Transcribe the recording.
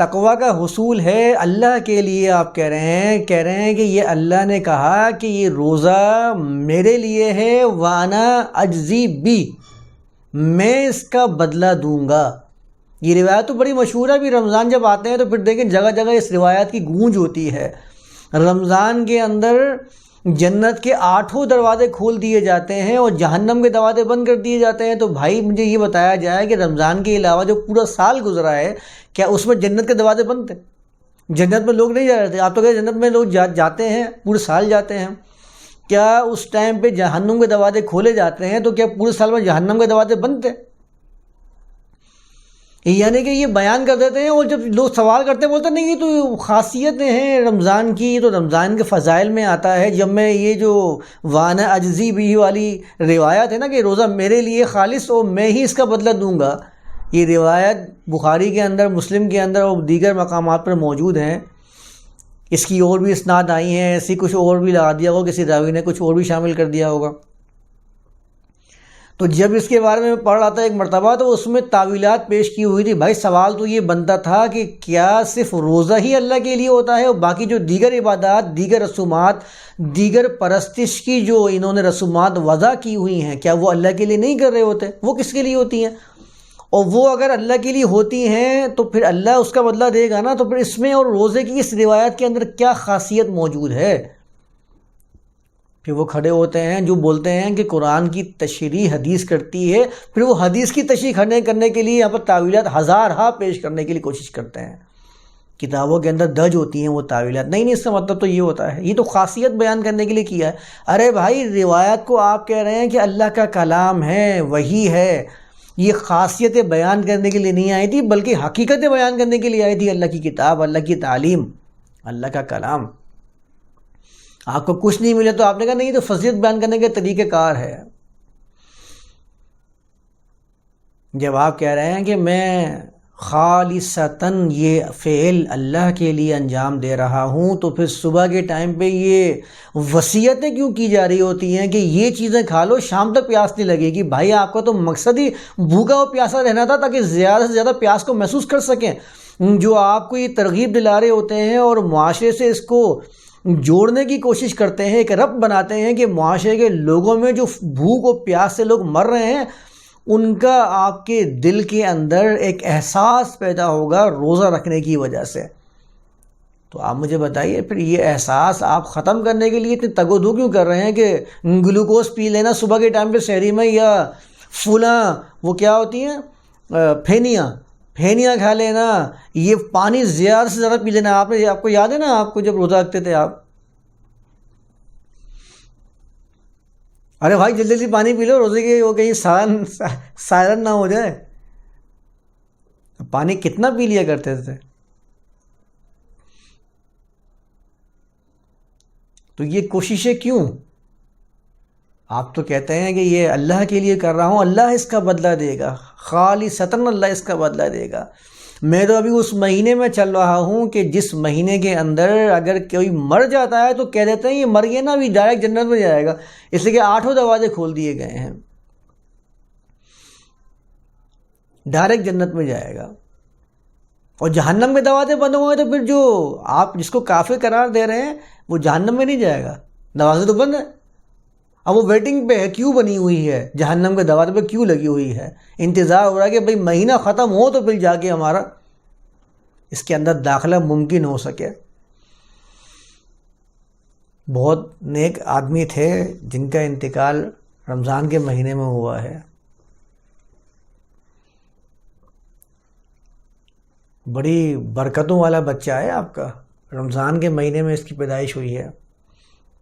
تقوا کا حصول ہے اللہ کے لیے آپ کہہ رہے ہیں، کہہ رہے ہیں کہ یہ اللہ نے کہا کہ یہ روزہ میرے لیے ہے، وانا اجزی بی، میں اس کا بدلہ دوں گا۔ یہ روایت تو بڑی مشہور ہے، ابھی رمضان جب آتے ہیں تو پھر دیکھیں جگہ جگہ اس روایت کی گونج ہوتی ہے۔ رمضان کے اندر جنت کے آٹھوں دروازے کھول دیے جاتے ہیں اور جہنم کے دروازے بند کر دیے جاتے ہیں۔ تو بھائی، مجھے یہ بتایا جائے کہ رمضان کے علاوہ جو پورا سال گزرا ہے، کیا اس میں جنت کے دروازے بند تھے؟ جنت میں لوگ نہیں جا رہے تھے۔ آپ تو کہ جنت میں لوگ جاتے ہیں، پورے سال جاتے ہیں۔ کیا اس ٹائم پہ جہنم کے دروازے کھولے جاتے ہیں؟ تو کیا پورے سال میں جہنم کے دروازے بند تھے؟ یعنی کہ یہ بیان کر دیتے ہیں اور جب لوگ سوال کرتے ہیں، بولتے نہیں، یہ تو خاصیتیں ہیں رمضان کی، یہ تو رمضان کے فضائل میں آتا ہے۔ جب میں یہ جو وان اجزی بھی والی روایت ہے نا کہ روزہ میرے لیے خالص ہو میں ہی اس کا بدلہ دوں گا، یہ روایت بخاری کے اندر، مسلم کے اندر اور دیگر مقامات پر موجود ہیں۔ اس کی اور بھی اسناد آئی ہیں، ایسی کچھ اور بھی لگا دیا ہوگا، کسی راوی نے کچھ اور بھی شامل کر دیا ہوگا۔ تو جب اس کے بارے میں پڑھ رہا تھا، ایک مرتبہ تو اس میں تعویلات پیش کی ہوئی تھی۔ بھائی، سوال تو یہ بنتا تھا کہ کیا صرف روزہ ہی اللہ کے لیے ہوتا ہے اور باقی جو دیگر عبادات، دیگر رسومات، دیگر پرستش کی جو انہوں نے رسومات وضع کی ہوئی ہیں، کیا وہ اللہ کے لیے نہیں کر رہے ہوتے؟ وہ کس کے لیے ہوتی ہیں؟ اور وہ اگر اللہ کے لیے ہوتی ہیں تو پھر اللہ اس کا بدلہ دے گا نا، تو پھر اس میں اور روزے کی اس روایت کے اندر کیا خاصیت موجود ہے؟ پھر وہ کھڑے ہوتے ہیں، جو بولتے ہیں کہ قرآن کی تشریح حدیث کرتی ہے، پھر وہ حدیث کی تشریح کھڑے کرنے کے لیے یہاں پر تعویلات ہزار ہاں پیش کرنے کے لیے کوشش کرتے ہیں۔ کتابوں کے اندر درج ہوتی ہیں وہ تعویلات۔ نہیں نہیں، اس کا مطلب تو یہ ہوتا ہے، یہ تو خاصیت بیان کرنے کے لیے کیا ہے۔ ارے بھائی، روایت کو آپ کہہ رہے ہیں کہ اللہ کا کلام ہے، وہی ہے۔ یہ خاصیتیں بیان کرنے کے لیے نہیں آئی تھی، بلکہ حقیقتیں بیان کرنے کے لیے آئی تھی۔ اللہ کی کتاب، اللہ کی تعلیم، اللہ کا کلام۔ آپ کو کچھ نہیں ملے تو آپ نے کہا نہیں تو فضیت بیان کرنے کے طریقہ کار ہے۔ جب آپ کہہ رہے ہیں کہ میں خالصتاً یہ فعل اللہ کے لیے انجام دے رہا ہوں، تو پھر صبح کے ٹائم پہ یہ وصیتیں کیوں کی جا رہی ہوتی ہیں کہ یہ چیزیں کھا لو، شام تک پیاس نہیں لگے گی؟ بھائی، آپ کا تو مقصد ہی بھوکا اور پیاسا رہنا تھا تاکہ زیادہ سے زیادہ پیاس کو محسوس کر سکیں۔ جو آپ کو یہ ترغیب دلا رہے ہوتے ہیں اور معاشرے سے اس کو جوڑنے کی کوشش کرتے ہیں، ایک رب بناتے ہیں کہ معاشرے کے لوگوں میں جو بھوک و پیاس سے لوگ مر رہے ہیں، ان کا آپ کے دل کے اندر ایک احساس پیدا ہوگا روزہ رکھنے کی وجہ سے۔ تو آپ مجھے بتائیے، پھر یہ احساس آپ ختم کرنے کے لیے اتنی تگ و دو کیوں کر رہے ہیں کہ گلوکوز پی لینا صبح کے ٹائم پہ شہری میں یا پھولاں وہ کیا ہوتی ہیں؟ پھینیاں۔ پھینیاں کھا لینا، یہ پانی زیادہ سے زیادہ پی لینا۔ آپ نے، آپ کو یاد ہے نا، آپ کو جب روزہ رکھتے تھے آپ؟ ارے بھائی، جلدی جلدی پانی پی لو، روزے کے وہ کہیں سائن سائرن نہ ہو جائے۔ پانی کتنا پی لیا کرتے تھے؟ تو یہ کوششیں کیوں؟ آپ تو کہتے ہیں کہ یہ اللہ کے لیے کر رہا ہوں، اللہ اس کا بدلہ دے گا۔ خالی ستن اللہ اس کا بدلہ دے گا۔ میں تو ابھی اس مہینے میں چل رہا ہوں کہ جس مہینے کے اندر اگر کوئی مر جاتا ہے تو کہہ دیتے ہیں یہ مر گیا نا، ابھی ڈائریکٹ جنت میں جائے گا۔ اس لیے کہ آٹھوں دروازے کھول دیے گئے ہیں۔ ڈائریکٹ جنت میں جائے گا۔ اور جہنم کے دروازے بند ہوئے تو پھر جو آپ جس کو کافی قرار دے رہے ہیں، وہ جہنم میں نہیں جائے گا۔ دروازے تو بند ہیں۔ اب وہ ویٹنگ پہ ہے کیوں بنی ہوئی ہے؟ جہنم کے دروازے پہ کیوں لگی ہوئی ہے؟ انتظار ہو رہا ہے کہ بھئی مہینہ ختم ہو تو پھر جا کے ہمارا اس کے اندر داخلہ ممکن ہو سکے۔ بہت نیک آدمی تھے جن کا انتقال رمضان کے مہینے میں ہوا ہے۔ بڑی برکتوں والا بچہ ہے آپ کا۔ رمضان کے مہینے میں اس کی پیدائش ہوئی ہے۔